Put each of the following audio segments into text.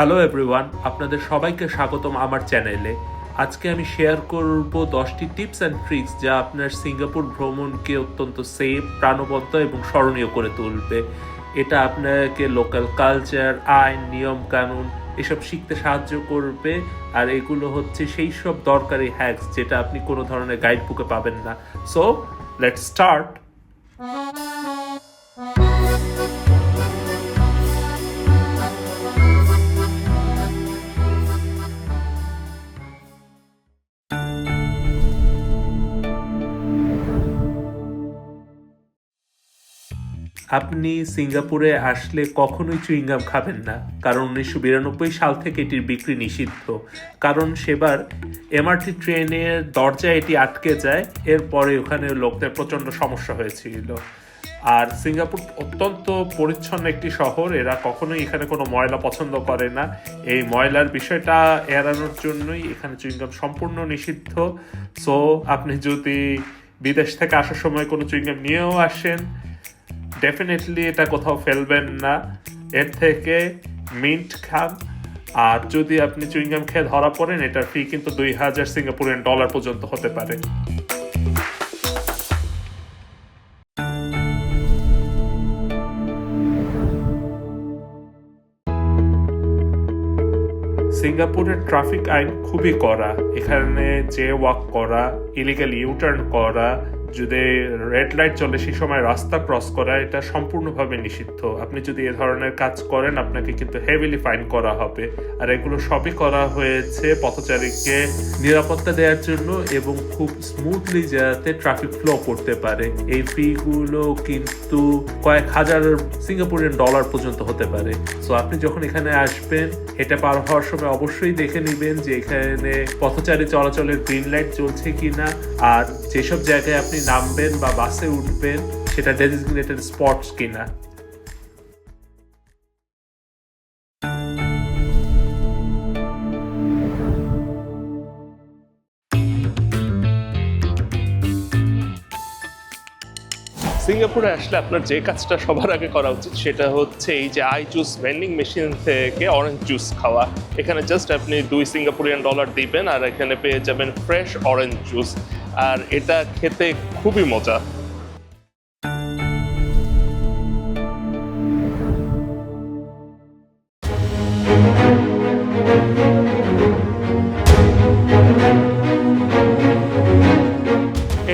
Hello everyone আপনাদের সবাইকে স্বাগতম আমার চ্যানেলে। আজকে আমি শেয়ার করব দশটি টিপস অ্যান্ড ট্রিক্স যা আপনার সিঙ্গাপুর ভ্রমণকে অত্যন্ত সেফ প্রাণবন্ত এবং স্মরণীয় করে তুলবে। এটা আপনাকে লোকাল কালচার আইন, নিয়ম, কানুন এসব শিখতে সাহায্য করবে। আর এগুলো হচ্ছে সেই সব দরকারি হ্যাকস যেটা আপনি কোনো ধরনের গাইড বুকে পাবেন না। সো লেটস স্টার্ট আপনি সিঙ্গাপুরে আসলে কখনোই চুইংগাম খাবেন না, কারণ উনিশশো বিরানব্বই সাল থেকে এটির বিক্রি নিষিদ্ধ। কারণ সেবার এমআরটি ট্রেনের দরজায় এটি আটকে যায়, এরপরে ওখানে লোকদের প্রচণ্ড সমস্যা হয়েছিল। আর সিঙ্গাপুর অত্যন্ত পরিচ্ছন্ন একটি শহর, এরা কখনোই এখানে কোনো ময়লা পছন্দ করে না। এই ময়লার বিষয়টা এড়ানোর জন্যই এখানে চুইংগাম সম্পূর্ণ নিষিদ্ধ। সো আপনি যদি বিদেশ থেকে আসার সময় কোনো চুইংগাম নিয়েও আসেন ডেফিনেটলি এটা কোথাও ফেলবেন না। এর থেকে মিন্ট খান। আর যদি আপনি চুইংগাম খেয়ে ধরা পড়েন, এটার ফি কিন্তু দুই হাজার সিঙ্গাপুরিয়ান ডলার পর্যন্ত হতে পারে। সিঙ্গাপুরের ট্রাফিক আইন খুবই কড়া। এখানে যে ওয়াক করা ইলিগাল ইউটার্ন করা যদি রেড লাইট চলে, সেই সময় রাস্তা ক্রস করা, এটা সম্পূর্ণভাবে নিষিদ্ধ। আপনি যদি এ ধরনের কাজ করেন, আপনাকে কিন্তু হেভিলি ফাইন করা হবে। আর এগুলো সবই করা হয়েছে পথচারীকে নিরাপত্তা দেওয়ার জন্য এবং খুব স্মুথলি যাতে ট্রাফিক ফ্লো করতে পারে। এই ফিগুলো কিন্তু কয়েক হাজার সিঙ্গাপুরিয়ান ডলার পর্যন্ত হতে পারে। সো আপনি যখন এখানে আসবেন, এটা পার হওয়ার সময় অবশ্যই দেখে নেবেন যে এখানে পথচারী চলাচলের গ্রিন লাইট চলছে কিনা। আর যেসব জায়গায় আপনি নামবেন বা বাসে উঠবেন, সেটা ডেজিগনেটেড স্পটস কিনা। সিঙ্গাপুরে আসলে আপনার যে কাজটা সবার আগে করা উচিত সেটা হচ্ছে এই যে আই জুস ভেন্ডিং মেশিন থেকে অরেঞ্জ জুস খাওয়া। এখানে জাস্ট আপনি দুই সিঙ্গাপুরিয়ান ডলার দিবেন আর এখানে পেয়ে যাবেন ফ্রেশ অরেঞ্জ জুস আর এটা খেতে খুবই মজা।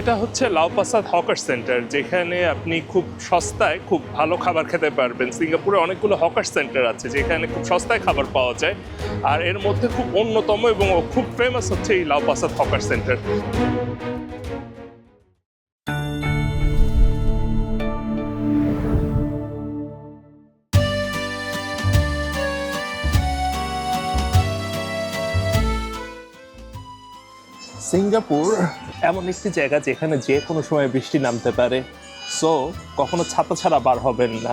এটা হচ্ছে লাউপাসাদ হকার সেন্টার, যেখানে আপনি খুব সস্তায় খুব ভালো খাবার খেতে পারবেন। সিঙ্গাপুরে অনেকগুলো হকার সেন্টার আছে, যেখানে খুব সস্তায় খাবার পাওয়া যায়। আর এর মধ্যে খুব অন্যতম এবং খুব ফেমাস হচ্ছে এই লাউপাসাদ হকার সেন্টার। সিঙ্গাপুর এমন একটি জায়গা যেখানে যে কোনো সময় বৃষ্টি নামতে পারে। সো কখনো ছাতা ছাড়া বার হবেন না।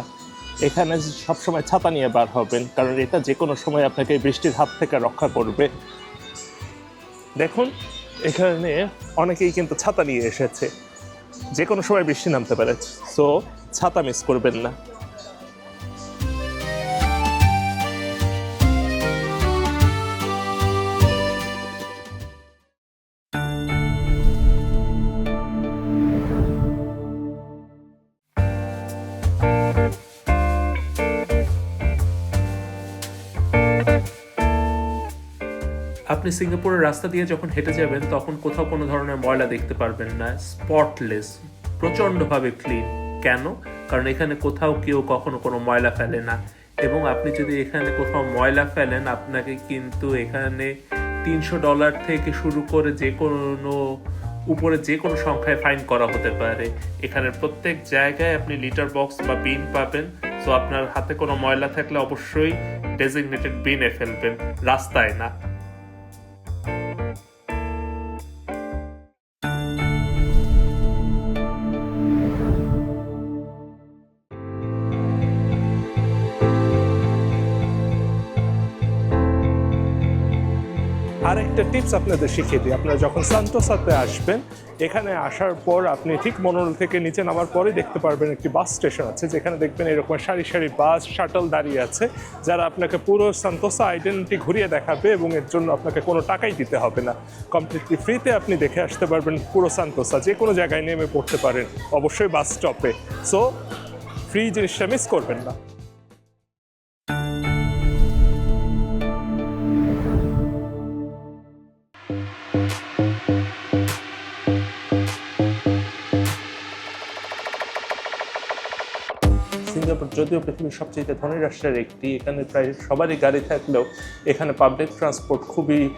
এখানে সবসময় ছাতা নিয়ে বার হবেন, কারণ এটা যে কোনো সময় আপনাকে বৃষ্টির হাত থেকে রক্ষা করবে। দেখুন, এখানে অনেকেই কিন্তু ছাতা নিয়ে এসেছে। যে কোনো সময় বৃষ্টি নামতে পারে। সো ছাতা মিস করবেন না। আপনি সিঙ্গাপুরের রাস্তা দিয়ে যখন হেঁটে যাবেন, তখন কোথাও কোনো ধরনের ময়লা দেখতে পারবেন না স্পটলেস প্রচণ্ডভাবে ক্লিন কেন? কারণ এখানে কোথাও কেউ কখনো কোনো ময়লা ফেলে না। এবং আপনি যদি এখানে কোথাও ময়লা ফেলেন, আপনাকে কিন্তু এখানে তিনশো ডলার থেকে শুরু করে যে কোনো উপরে যে কোনো সংখ্যায় ফাইন করা হতে পারে। এখানে প্রত্যেক জায়গায় আপনি লিটার বক্স বা বিন পাবেন। সো আপনার হাতে কোনো ময়লা থাকলে অবশ্যই ডেজিগনেটেড বিনে ফেলবেন। রাস্তায় না। আরেকটা টিপস আপনাদের শিখিয়ে দিই। আপনারা যখন সান্তোসাতে আসবেন, এখানে আসার পর আপনি ঠিক মনোরল থেকে নিচে নামার পরে দেখতে পারবেন একটি বাস স্টেশন আছে, যেখানে দেখবেন এরকম সারি সারি বাস, শাটল দাঁড়িয়ে আছে, যারা আপনাকে পুরো সান্তোসা আইডেন্টিটি ঘুরিয়ে দেখাবে এবং এর জন্য আপনাকে কোনো টাকাই দিতে হবে না। কমপ্লিটলি ফ্রিতে আপনি দেখে আসতে পারবেন পুরো সান্তোসা যে কোনো জায়গায় নেমে পড়তে পারেন, অবশ্যই বাস স্টপে সো ফ্রি জিনিসটা মিস করবেন না। সিঙ্গাপুর যদিও পৃথিবীর সবচেয়ে ধনী রাষ্ট্রের একটি, এখানে প্রায় সবারই গাড়ি থাকলেও এখানে পাবলিক ট্রান্সপোর্ট খুবই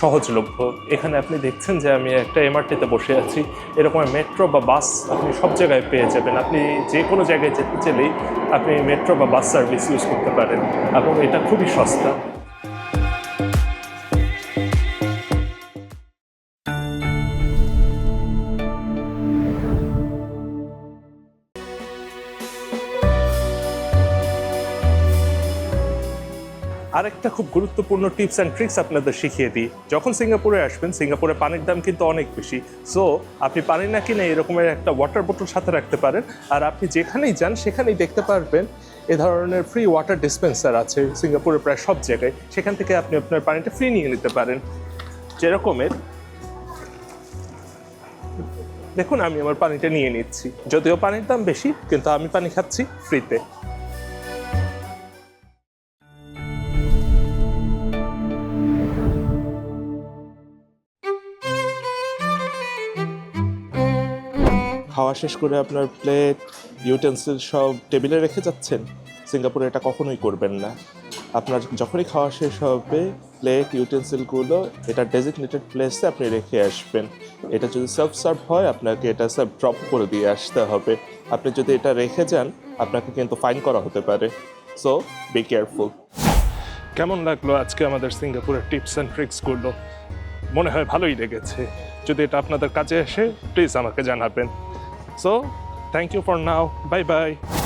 সহজলভ্য। এখানে আপনি দেখছেন যে আমি একটা এমআরটিতে বসে আছি। এরকম মেট্রো বা বাস আপনি সব জায়গায় পেয়ে যাবেন। আপনি যে কোনো জায়গায় যেতে চাইলেই আপনি মেট্রো বা বাস সার্ভিস ইউজ করতে পারেন। এবং এটা খুবই সস্তা। আরেকটা খুব গুরুত্বপূর্ণ টিপস অ্যান্ড ট্রিক্স আপনাদের শিখিয়ে দিই। যখন সিঙ্গাপুরে আসবেন, সিঙ্গাপুরে পানির দাম কিন্তু অনেক বেশি। সো আপনি পানি না কিনে এরকমের একটা ওয়াটার বোতল সাথে রাখতে পারেন। আর আপনি যেখানেই যান, সেখানেই দেখতে পারবেন এ ধরনের ফ্রি ওয়াটার ডিসপেন্সার আছে সিঙ্গাপুরে প্রায় সব জায়গায়। সেখান থেকে আপনি আপনার পানিটা ফ্রি নিয়ে নিতে পারেন। যেরকমের, দেখুন আমি আমার পানিটা নিয়ে নিচ্ছি। যদিও পানির দাম বেশি, কিন্তু আমি পানি খাচ্ছি ফ্রিতে খাওয়া শেষ করে আপনার প্লেট ইউটেন্সিল সব টেবিলে রেখে যাচ্ছেন, সিঙ্গাপুরে এটা কখনোই করবেন না। আপনার যখনই খাওয়া শেষ হবে প্লেট ইউটেন্সিলগুলো এটা ডেজিগনেটেড প্লেসে আপনি রেখে আসবেন। এটা যদি সেলফ সার্ভ হয়, আপনাকে এটা সার্ভ ড্রপ করে দিয়ে আসতে হবে। আপনি যদি এটা রেখে যান, আপনাকে কিন্তু ফাইন করা হতে পারে। সো বি কেয়ারফুল কেমন লাগল আজকে আমাদের সিঙ্গাপুরের টিপস অ্যান্ড ট্রিক্সগুলো মনে হয় ভালোই লেগেছে। যদি এটা আপনাদের কাছে আসে প্লিজ আমাকে জানাবেন। So, thank you for now. Bye bye.